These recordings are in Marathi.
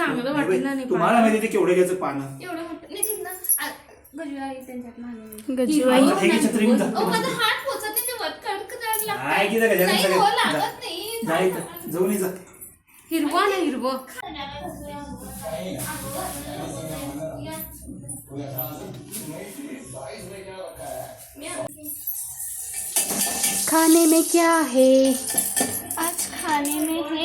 चांगलं वाटलं बाई, नाही तुम्हाला पाणी. माहिती ते केवढं घ्यायचं पानं? एवढं मोठं. नाही तिथनं आ, गजरा आहे त्यांच्यात मागे. गजूबाई आता हे घे छत्री घेऊन जा. ओ माझा हात पोचत नाही ते वर कडक करायला नाही की त्या गजानन नाही सगळ्या- हो जा. लागत नाही. जा इथं, जाऊन ये जा. हिरवं ना हिरवं. खाने में क्या है? आज खाने में है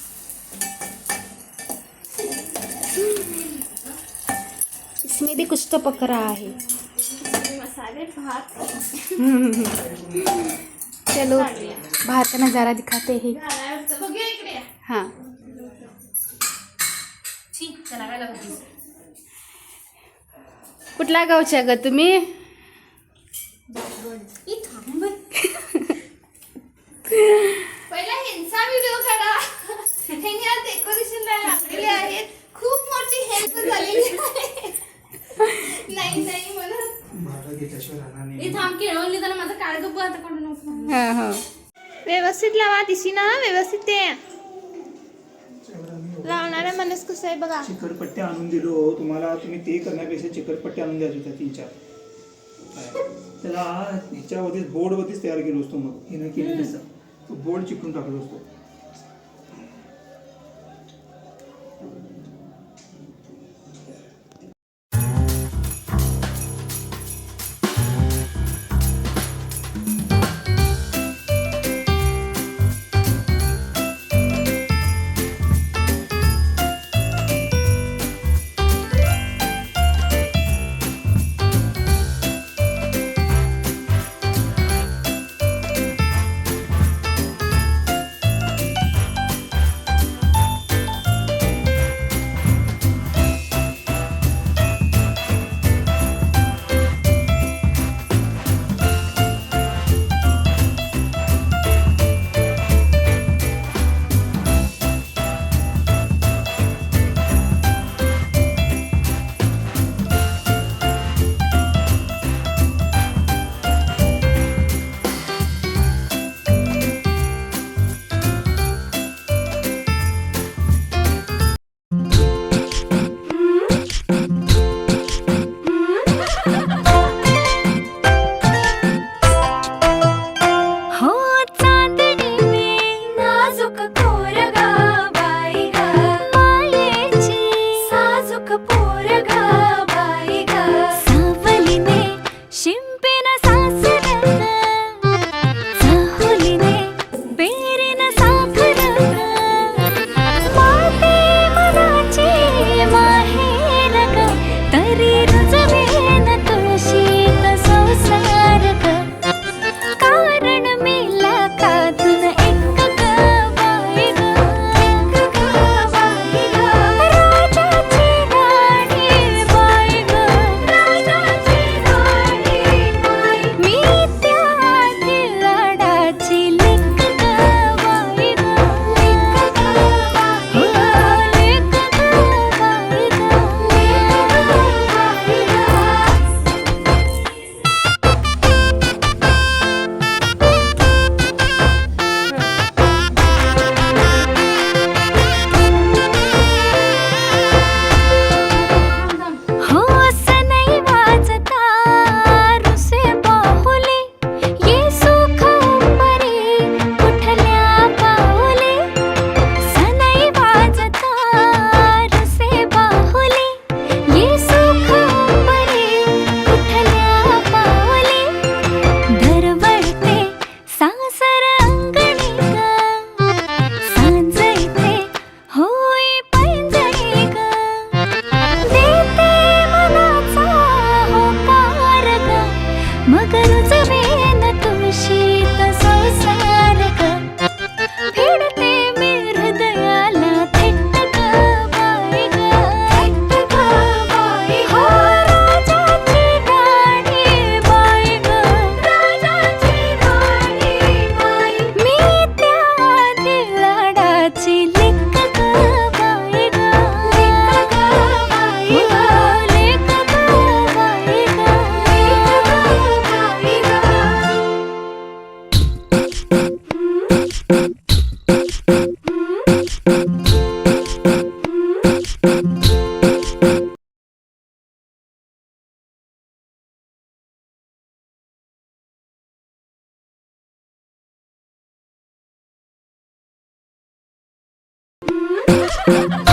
इसमें भी कुछ तो पक रहा है मसाले भात. चलो बाहर का नज़ारा दिखाते हैं. हाँ? कुठल्या गावच्या ग तुम्ही. पहिला ह्यांचा व्हिडिओ काढा. ह्यांनी आज डेकोरेशनला लागलेले आहेत. खूप मोठी हेल्प झालेली आहे. नाही नाही म्हणून भाडं घेतल्याशिवाय राहणार नाही. ए, थांब केळवली त्याला माझं काळ गप्प आता काढू नको हाँ हाँ. व्यवस्थित लावा दिशी ना व्यवस्थित ते. लावणारा माणूस कसं आहे बघा. चिकटपट्ट्या आणून दिलो तुम्हाला तुम्ही ते करण्यापेक्षा चिकटपट्ट्या आणून द्यायच्या होत्या तीन चार? त्याला ह्याच्यावरतीच बोर्डवरतीच तयार केलो असतो मग. हिनं केली तसं. तो बोर्ड चिकटून टाकलो असतो. Huh?